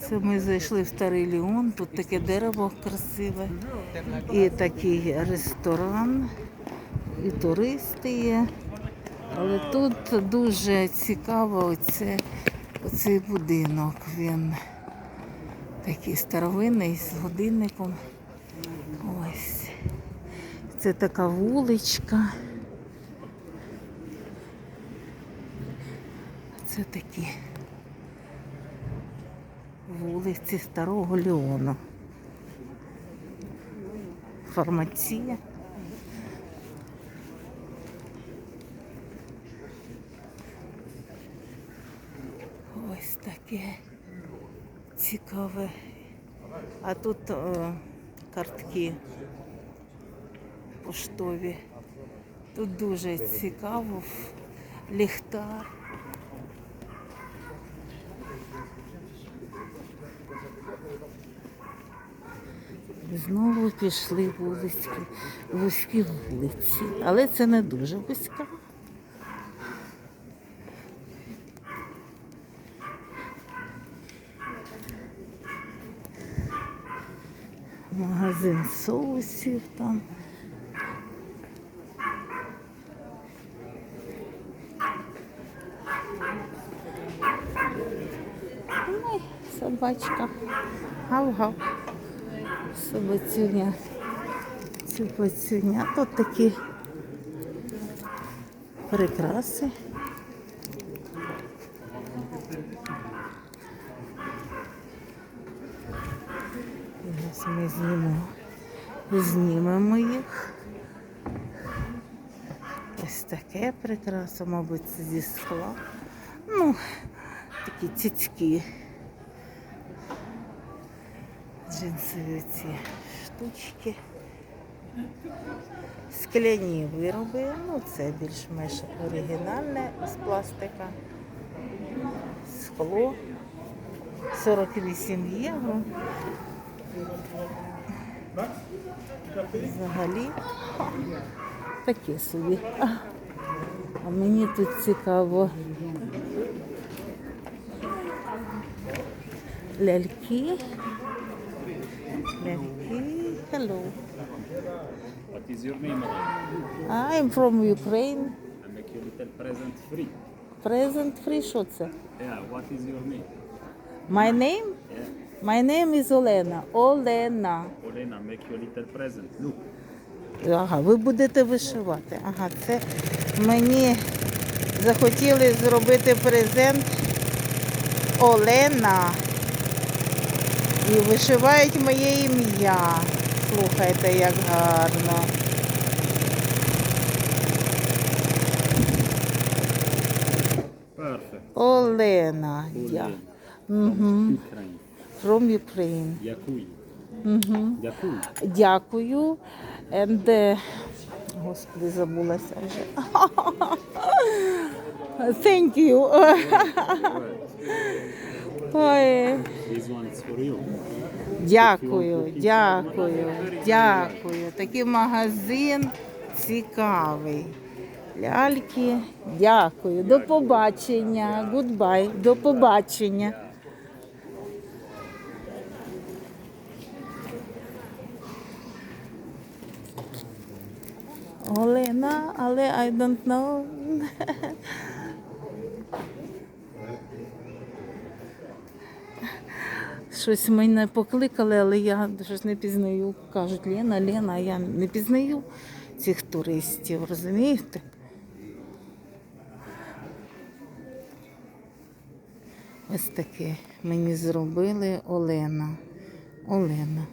Це ми зайшли в старий Ліон, тут таке дерево красиве, і такий ресторан, і туристи є. Але тут дуже цікаво оце, оцей будинок. Він такий старовинний з годинником. Ось. Це така вуличка. Це такі вулиці Старого Леону. Фармація. Ось таке цікаве. А тут е, картки поштові. Тут дуже цікаво. Ліхтар. Знову пішли вулички, вузькі вулиці, але це не дуже вузька. Магазин соусів там. Ой, собачка. Гав-гав. Собацюня. Собацюня. Тут такі прикраси. Зараз ми знімемо, знімемо їх. Ось таке прикраса, мабуть, зі скла. Ну, такі цицьки. Джинсові ці штучки. Скляні вироби, ну це більш-менш оригінальне з пластика. Скло. 48 євро. Взагалі таке собі. А, мені тут цікаво. Ляльки. Hello. What is your name? I'm from Ukraine. I make you a little present free. Present free, що це? Yeah, what is your name? My name? Yeah. My name is Олена. Олена. Olena, make you a little present. Look. Ага, ви будете вишивати. Ага, це мені захотіли зробити презент Олена. І вишивають моє ім'я. Слухайте, як гарно. Олена. Я. Olena. Ukraine. From Ukraine. Дякую. Угу. Дякую. Дякую. And, Господи, забулася вже. Thank you. Ой. Дякую, дякую, дякую. Такий магазин цікавий. Ляльки, дякую. До побачення. Гудбай. До побачення. Олена, але I don't know. Щось мене покликали, але я щось не пізнаю. Кажуть, Лена, Лена, а я не пізнаю цих туристів, розумієте? Ось таке мені зробили Олена. Олена.